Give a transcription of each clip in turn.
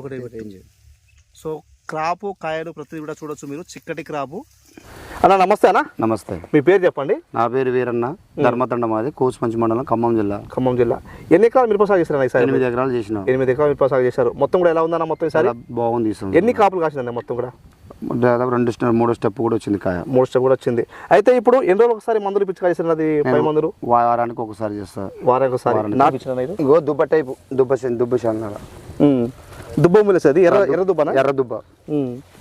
ఒకటే range so crop కాయలు ప్రతిదీ కూడా చూడొచ్చు మీరు. చిక్కటి క్రాపు. అన్న నమస్తే అన్న. నమస్తే. మీ పేరు చెప్పండి. నా పేరు వీరన్న. ధర్మతండ మాది కోసుమంచి మండలం ఖమ్మం జిల్లా. ఖమ్మం జిల్లా. ఎన్ని ఎకరాలు మిరప సాగు చేశారు ఈసారి? ఎనిమిది ఎకరాలు చేసినాం. ఎనిమిది ఎకరాలు మిరప సాగు చేశారు. మొత్తం కూడా ఎలా ఉందన్న మొత్తం ఈసారి? బాగుంది. ఎన్ని కాపులు కాసిందన్న మొత్తం కూడా? దాదాపు రెండు స్టెప్ మూడో స్టెప్ కూడా వచ్చింది కాయ. మూడు స్టెప్ కూడా వచ్చింది. అయితే ఇప్పుడు ఎన్ని రోజులు ఒకసారి మందులు పిచ్చి కాసిన అది పై మందులు? వారానికి ఒకసారి చేస్తా. వారానికి ఒకసారి. ఇచ్చిన ఇది? ఇగో దుబ్బ టైపు దుబ్బ దుబ్బ దుబ్బ ములేసి అది ఎర్ర ఎర్ర దుబ్బనా? ఎర్ర దుబ్బ.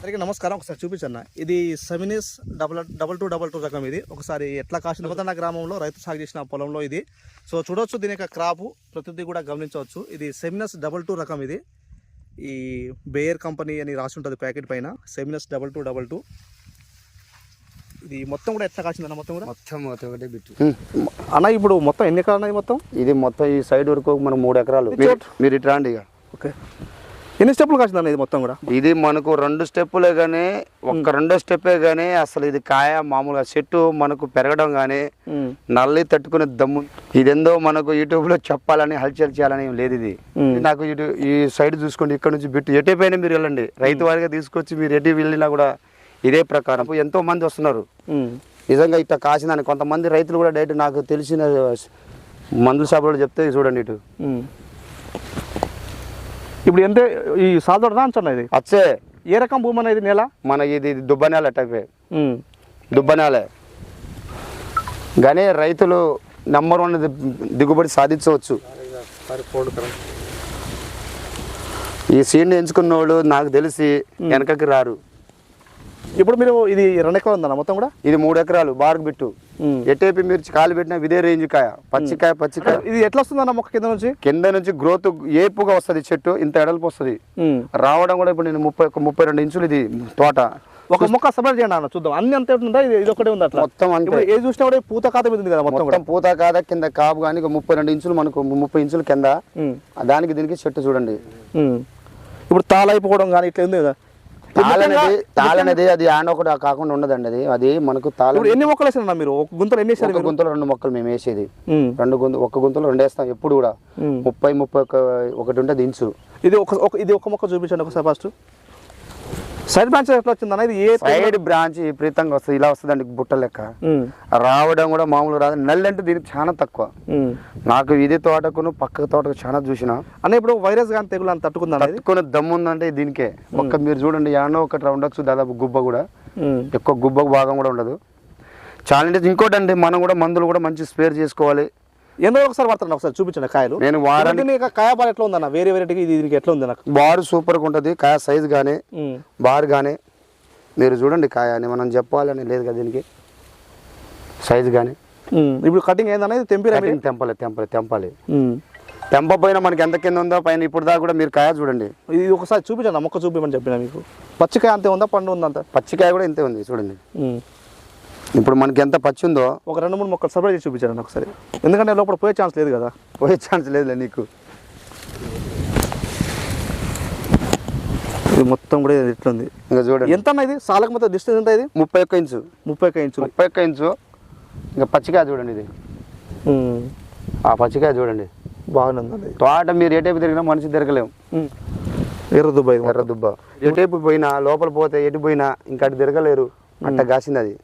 సరిగ్గా నమస్కారం ఒకసారి చూపించన్న ఇది Seminis double double two double two రకం ఇది. ఒకసారి ఎట్లా కాసిన కొత్తన్న గ్రామంలో రైతు సాగు చేసిన పొలంలో ఇది. సో చూడొచ్చు దీని యొక్క క్రాపు ప్రతిదీ కూడా గమనించవచ్చు. ఇది సెమినస్ డబల్ టూ రకం ఇది. ఈ బేయర్ కంపెనీ అని రాసి ఉంటుంది ప్యాకెట్ పైన. Seminis double two double two. ఇది మొత్తం కూడా ఎట్లా కాసిందన్న మొత్తం కూడా? మొత్తం ఒకటే బిట్టు. అన్న ఇప్పుడు మొత్తం ఎన్ని ఎకరాలు ఉన్నాయి మొత్తం? ఇది మొత్తం ఈ సైడ్ వరకు మనం మూడు ఎకరాలు. మీరు- మీరు ఇటు రండి ఇక. ఓకే. ఎన్ని స్టెప్లు కాసిందన్న ఇది మొత్తం కూడా? ఇది మనకు రెండు స్టెప్పులే కానీ ఒక్క రెండో స్టెప్పే కానీ అసలు ఇది కాయ మామూలుగా చెట్టు మనకు పెరగడం కానీ నల్లి తట్టుకునే దమ్ము. ఇదేందో మనకు యూట్యూబ్లో చెప్పాలని హల్చల్ చేయాలని ఏం లేదు ఇది. నాకు ఇటు ఈ సైడ్ చూసుకోండి ఇక్కడ నుంచి బిట్టు. ఎటే పైన మీరు వెళ్ళండి. రైతు వారిగా తీసుకొచ్చి మీరు ఎటు వెళ్ళినా కూడా ఇదే ప్రకారం. ఎంతో మంది వస్తున్నారు. నిజంగా ఇట్లా కాసిందని కొంతమంది రైతులు కూడా డైరెక్ట్ నాకు తెలిసిన మందుల షాపులో చెప్తే చూడండి ఇటు. ఇప్పుడు ఎంత ఈ సాధారణ అంచనా ఇది. వచ్చే ఏ రకం భూమి అనేది నేల? మన ఇది దుబ్బనేల టైపే దుబ్బనేలే. కానీ రైతులు నెంబర్ వన్ దిగుబడి సాధించవచ్చు. ఈ సీడ్ని ఎంచుకున్న వాళ్ళు నాకు తెలిసి వెనకకి రారు. ఇప్పుడు మీరు ఇది రెండు ఎకరాలు ఉందన్న మొత్తం కూడా? ఇది మూడు ఎకరాలు బార్కు బిట్టు. ఎటేపి మీరు కాలు పెట్టిన ఇదే రేంజ్ కాయ. పచ్చికాయ పచ్చికాయ ఇది ఎట్లా వస్తుందన్న మొక్క కింద నుంచి? కింద నుంచి గ్రోత్ ఏపుగా వస్తుంది చెట్టు ఇంత ఎడల్పు వస్తుంది. రావడం కూడా ఇప్పుడు నేను ముప్పై ముప్పై రెండు ఇంచులు ఇది తోట. ఒక మొక్క సపరేట్ చేయండి అన్న చూద్దాం. అన్ని అంతే ఉంటుందా? ఇది ఒకటే ఉంది అట్లా? మొత్తం అంటే ఏది చూసినా కూడా పూత ఖాతా మీద ఉంది కదా మొత్తం పూత కాదా కింద కాపు కానీ ఒక ముప్పై రెండు ఇంచులు మనకు ముప్పై ఇంచులు కింద. దానికి దీనికి చెట్టు చూడండి. ఇప్పుడు తాళైపోవడం కానీ ఇట్లా ఉంది కదా. తాళనేది తాళనేది అది ఆన ఒకటి కాకుండా ఉండదండి అది. అది మనకు తాళ ఎన్ని మొక్కలు వేసిన మీరు? ఒక గుంతలు ఎన్ని వేసారు ఒక గుంతలో రెండు మొక్కలు మేము వేసేది. రెండు గుంత ఒక గుంతలో రెండు వేస్తాం ఎప్పుడు కూడా. ముప్పై ముప్పై ఒక ఒకటి ఉంటుంది ఇంచు ఇది ఒక ఒక- ఇది ఒక మొక్క చూపించండి ఒకసారి ఫస్ట్. సైడ్ బ్రాంచ్ ఎట్లా వచ్చిందన్న ఇది ఏ సైడ్ బ్రాంచ్ విపరీతంగా వస్తుంది. ఇలా వస్తుందండి బుట్ట లెక్క. రావడం కూడా మామూలు రాదు. నల్లి అంటే దీనికి చాలా తక్కువ. నాకు ఇది తోటకును పక్క తోటకు చాలా చూసిన. అన్న ఇప్పుడు వైరస్ కానీ తెగులు అని తట్టుకుందా తట్టుకునే దమ్ము ఉందంటే దీనికే. ఒక్క మీరు చూడండి యానో ఒకటి ఉండొచ్చు దాదాపు గుబ్బ కూడా. ఎక్కువ గుబ్బ భాగం కూడా ఉండదు. చాలా అంటే ఇంకోటి అండి మనం కూడా మందులు కూడా మంచి స్పేర్ చేసుకోవాలి. ఎన్ని రోజులు ఒకసారి పడుతున్నా ఒకసారి చూపించండి కాయలు. నేను వారానికి కాయ ఎట్లా ఉందన్న వేరే వెరైటీకి ఇది దీనికి ఎట్లా ఉంది నాకు? బారు సూపర్గా ఉంటుంది కాయ సైజు కానీ. బార్ కానీ మీరు చూడండి కాయ అని మనం చెప్పాలని లేదు కదా దీనికి. సైజు కానీ. ఇప్పుడు కటింగ్ ఏందన్న? ఇది? కటింగ్ తెంపాలి తెంపాలి తెంపాలి. తెంప పైన మనకి ఎంత కింద ఉందో పైన ఇప్పుడు దాకా కూడా మీరు కాయ చూడండి. ఇది ఒకసారి చూపించండి మొక్క చూపించమని చెప్పిన మీకు. పచ్చికాయ అంతే ఉందా పండు ఉందా అంత పచ్చికాయ కూడా ఇంతే ఉంది చూడండి. ఇప్పుడు మనకి ఎంత పచ్చి ఉందో. ఒక రెండు మూడు మొక్కలు సపరేట్ చేసి చూపించండి ఒకసారి. ఎందుకంటే లోపల పోయే ఛాన్స్ లేదు కదా. పోయే ఛాన్స్ లేదులే నీకు. ఇది మొత్తం కూడా ఇది ఎట్లుంది ఇంకా చూడండి. ఎంత ఇది? సాలకు మొత్తం డిస్టెన్స్ ఎంత ఇది? ముప్పై ఒక్క ఇంచు. ముప్పై ఒక్క ఇంచులు. ముప్పై ఒక్క ఇంచు. ఇంకా పచ్చికాయ చూడండి ఇది. ఆ పచ్చికాయ చూడండి. ఇది. తోట మీరు ఏ టైపు తిరిగినా మనిషి తిరగలేము. ఎర్ర దుబాయ్ ఎర్ర దుబ్బ. ఏ టైపు పోయినా లోపల పోతే ఎటు పోయినా ఇంకా అటు తిరగలేరు. అట్ట కాసింది అది.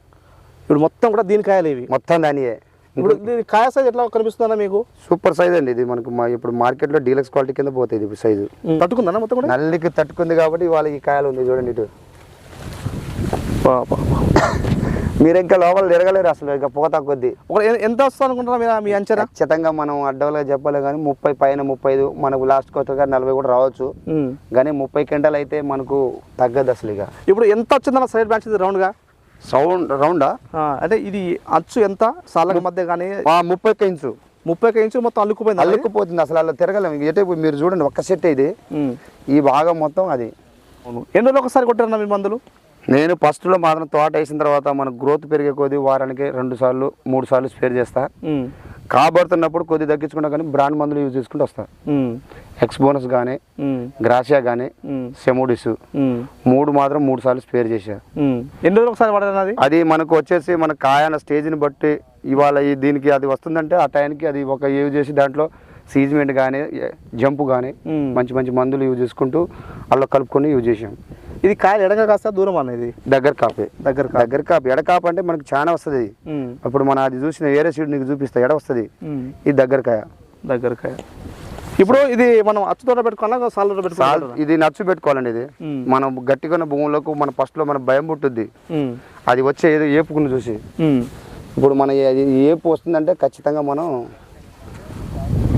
ఇప్పుడు మొత్తం కూడా దీని కాయలు ఇవి. మొత్తం దానియే. ఇప్పుడు దీని కాయ సైజ్ ఎట్లా కనిపిస్తుందన్న మీకు? సూపర్ సైజ్ అండి ఇది. మనకు మా ఇప్పుడు మార్కెట్లో డీలక్స్ క్వాలిటీ కింద పోతుంది ఇప్పుడు సైజు తట్టుకుందన్న మొత్తం కూడా? నల్లికి తట్టుకుంది కాబట్టి ఇవాళ ఈ కాయలు ఉంది చూడండి ఇటు. మీరు ఇంకా లోపల తిరగలేరు అసలు ఇంకా పోతా కొద్దీ. ఒక ఎ- ఎంత వస్తుంది అనుకుంటున్నా మీరు మీ అంచనా? ఖచ్చితంగా మనం అడ్డవలుగా చెప్పాలి కానీ ముప్పై పైన ముప్పై ఐదు మనకు లాస్ట్ కొత్తగా నలభై కూడా రావచ్చు. ఉమ్. కానీ ముప్పై క్వింటాలు అయితే మనకు తగ్గదు అసలు ఇక. ఇప్పుడు ఎంత వచ్చిందన్న సైడ్ బ్రాంచ్ ఇది రౌండ్గా సౌండ్ రౌండా? అంటే ఇది అచ్చు ఎంత? సాలక మధ్య కానీ ముప్పై ఒక్క ఇంచు ముప్పై ఒక్క ఇంచు మొత్తం అల్లుకుపోయింది? అల్లుకుపోతుంది. అసలు అలా తిరగలేము ఎటే మీరు చూడండి ఒక్క సెట్ ఇది. ఈ భాగం మొత్తం అది. ఎన్ని రోజులు ఒకసారి కొట్టారన్న మీ మందులు? నేను ఫస్ట్లో మాత్రం తోట వేసిన తర్వాత మనకు గ్రోత్ పెరిగే కొద్దీ వారానికి రెండు సార్లు మూడు సార్లు స్పేర్ చేస్తా. కాబడుతున్నప్పుడు కొద్ది తగ్గించుకుంటా కానీ బ్రాండ్ మందులు యూజ్ చేసుకుంటూ వస్తా. ఎక్స్ బోనస్ కానీ. గ్రాసియా కానీ. సెమోడిస్. మూడు మాత్రం మూడు సార్లు స్పేర్ చేశా ఉమ్. ఎన్ని రోజులు ఒకసారి అది మనకు వచ్చేసి మన కాయన స్టేజ్ని బట్టి ఇవాళ ఈ దీనికి అది వస్తుందంటే ఆ టైంకి అది ఒక యూజ్ చేసి దాంట్లో సీజ్మెంట్ కానీ జంపు కానీ. మంచి మంచి మందులు యూజ్ చేసుకుంటూ అలా కలుపుకొని యూజ్ చేసాం ఇది కాయలు ఎడగా కాస్త దూరం అనేది దగ్గర కాపే. దగ్గర దగ్గర కాపు. ఎడ కాపు అంటే మనకు చాలా వస్తుంది. అప్పుడు మన అది చూసిన వేరే సీడ్ నీకు చూపిస్తా ఎడ వస్తుంది. ఇది దగ్గర కాయ. దగ్గర కాయ. ఇప్పుడు ఇది మనం అచ్చు తోట పెట్టుకోవాలా సాల్ తోట పెట్టుకోవాలి ఇది నచ్చు పెట్టుకోవాలండి ఇది. మనం గట్టిగా ఉన్న భూములకు మన ఫస్ట్లో మన భయం పుట్టుద్ది. అది వచ్చే ఏదో ఏపుకుని చూసి. ఇప్పుడు మన ఏపు వస్తుందంటే ఖచ్చితంగా మనం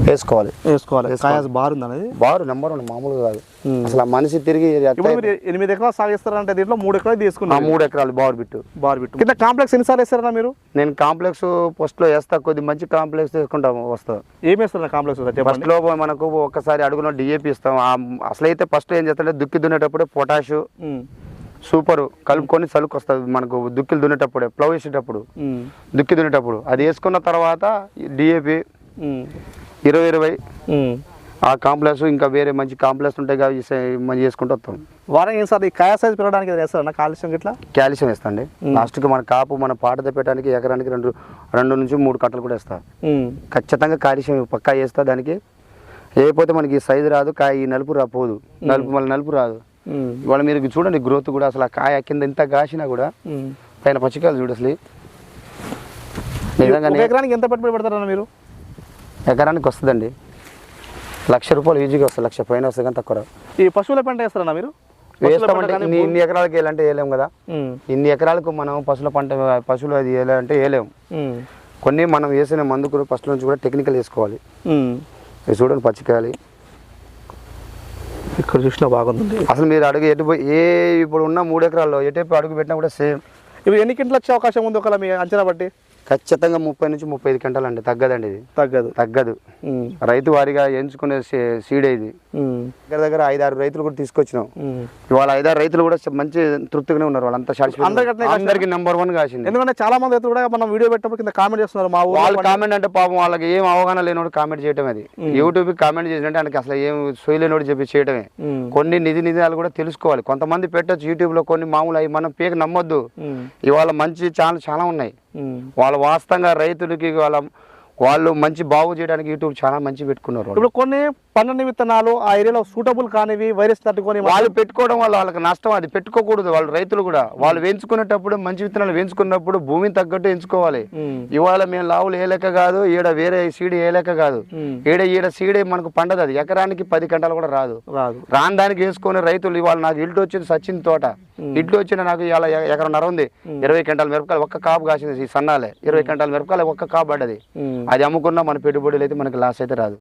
వేసుకోవాలి. వేసుకోవాలి. బారుంది అనేది బారు నెంబర్ వన్ మామూలుగా కాదు. అసలు ఆ మనిషి తిరిగి ఎట్లా ఇప్పుడు మీరు ఎనిమిది ఎకరాలు సాగిస్తారంటే దీంట్లో మూడు ఎకరాలు ఆ తీసుకున్నారు. మూడు ఎకరాలు బారు బిట్టు. బార్ బిట్టు. కింద కాంప్లెక్స్ ఎన్నిసార్లు వేస్తారా మీరు? నేను కాంప్లెక్స్ ఫస్ట్లో వేస్తా కొద్ది మంచి కాంప్లెక్స్ తీసుకుంటాం వస్తా ఏం వేస్తారు కాంప్లెక్స్ చెప్పండి ఫస్ట్లో మనకు ఒక్కసారి అడుగున డిఏపి ఇస్తాం. అసలైతే ఫస్ట్ ఏం చేస్తారంటే దుక్కి దున్నేటప్పుడే పొటాషు. సూపర్ కలుపుకొని చలుకు వస్తుంది మనకు దుక్కిలు దున్నేటప్పుడే ప్లవ్ వేసేటప్పుడు. దుక్కి దున్నేటప్పుడు. అది వేసుకున్న తర్వాత డిఏపి. ఇరవై ఇరవై. ఆ కాంప్లెక్స్ ఇంకా వేరే మంచి కాంప్లెక్స్ ఉంటాయి కాబట్టి మంచి చేసుకుంటూ వస్తాం. వారం ఏం సార్ ఈ కాయ సైజ్ పెరగడానికి ఏదైనా వేస్తారా కాల్షియం గిట్లా? కాల్షియం వేస్తాండి. లాస్ట్కి మన కాపు మన పాట పెట్టడానికి ఎకరానికి రెండు రెండు నుంచి మూడు కట్టలు కూడా వేస్తా. ఖచ్చితంగా కాల్షియం పక్కా వేస్తా దానికి. లేకపోతే మనకి సైజు రాదు కాయ ఈ నలుపు రాపోదు నలుపు మళ్ళీ నలుపు రాదు. ఇవాళ మీరు చూడండి గ్రోత్ కూడా అసలు ఆ కాయ కింద ఎంత కాసినా కూడా. పైన పచ్చికాయలు చూడు అసలు. ఒక నిజంగానే ఎకరానికి ఎంత పెట్టుబడి పెడతారన్న మీరు? ఎకరానికి వస్తుందండి. లక్ష రూపాయలు ఈజీగా వస్తుంది లక్ష పైన వస్తుంది కానీ తక్కువ. ఈ పశువుల పంట వేస్తారన్నా మీరు? వేస్తామంటే ఇన్ని ఇన్ని ఎకరాలకి వేయాలంటే వేయలేము కదా. ఇన్ని ఎకరాలకు మనం పశువుల పంట పశువులు అది వేయాలంటే వేయలేము. కొన్ని మనం వేసిన మందుకు ఫస్ట్ నుంచి కూడా టెక్నికల్ వేసుకోవాలి. చూడండి పచ్చికాయలు. ఇక్కడ చూసినా బాగుందండి. అసలు మీరు అడుగు ఎటు ఏ ఇప్పుడు ఉన్న మూడు ఎకరాల్లో ఎటు అడుగు పెట్టినా కూడా సేమ్. ఇవి ఎన్ని కింటలు వచ్చే అవకాశం ఉంది ఒకవేళ మీ అంచనా బట్టి? ఖచ్చితంగా ముప్పై నుంచి ముప్పై ఐదు గంటలు అండి. తగ్గదండి ఇది. తగ్గదు. తగ్గదు. రైతు వారిగా ఎంచుకునే సీడే ఇది. దగ్గర దగ్గర ఐదారు రైతులు కూడా తీసుకొచ్చినాం. ఇవాళ ఐదారు రైతులు కూడా మంచి తృప్తిగానే ఉన్నారు. వాళ్ళంతా అందరికీ అట్లనే సాటిస్ఫై అందరికి నెంబర్ వన్ కాసింది ఎందుకంటే చాలా మంది రైతులు కూడా మనం వీడియో పెట్టినప్పుడు కింద కామెంట్ చేస్తున్నారు. మా వాళ్ళు కామెంట్ అంటే పాపం వాళ్ళకి ఏం అవగాహన లేనోడు కామెంట్ చేయటం అది. యూట్యూబ్ కామెంట్ చేసినట్టే ఆయనకి అసలు ఏం సోయలేనోడు చెప్పి చేయటమే. ఉమ్. కొన్ని నిధి నిధాలు కూడా తెలుసుకోవాలి. కొంతమంది పెట్టొచ్చు యూట్యూబ్లో కొన్ని మామూలు అవి మనం పీక నమ్మొద్దు. ఇవాళ మంచి ఛానల్ చాలా ఉన్నాయి. వాళ్ళ వాస్తవంగా రైతులకి వాళ్ళ వాళ్ళు మంచి బాగు చేయడానికి యూట్యూబ్ చాలా మంచి పెట్టుకున్నారు. ఇప్పుడు కొన్ని పన్నెండు విత్తనాలు ఆ ఏరియాలో సూటబుల్ కానివి వైరస్ తట్టుకొని వాళ్ళు పెట్టుకోవడం వల్ల వాళ్ళకి నష్టం అది పెట్టుకోకూడదు వాళ్ళు రైతులు కూడా. వాళ్ళు వేయించుకునేటప్పుడు మంచి విత్తనాలు వేయించుకున్నప్పుడు భూమిని తగ్గట్టు ఎంచుకోవాలి. ఇవాళ మేము లావులు ఏ లెక్క కాదు ఈడ వేరే సీడ్ ఏ లెక్క కాదు. ఈడ ఈడ సీడే మనకు పండదు అది. ఎకరానికి పది గంటలు కూడా రాదు. రాదు. రాని దానికి వేసుకునే రైతులు ఇవాళ నాకు ఇల్లు వచ్చింది సచిన్ తోట. ఇల్లు వచ్చిన నాకు ఎ- ఎకరన్నర ఉంది. ఇరవై గంటల మిరపకాయలు ఒక్క కాపు కాసింది ఈ సన్నాలే. ఇరవై గంటల మిరపకాయలు ఒక్క కాపు పడ్డది. అది అమ్ముకున్నా మన పెట్టుబడులు అయితే మనకి లాస్ అయితే రాదు.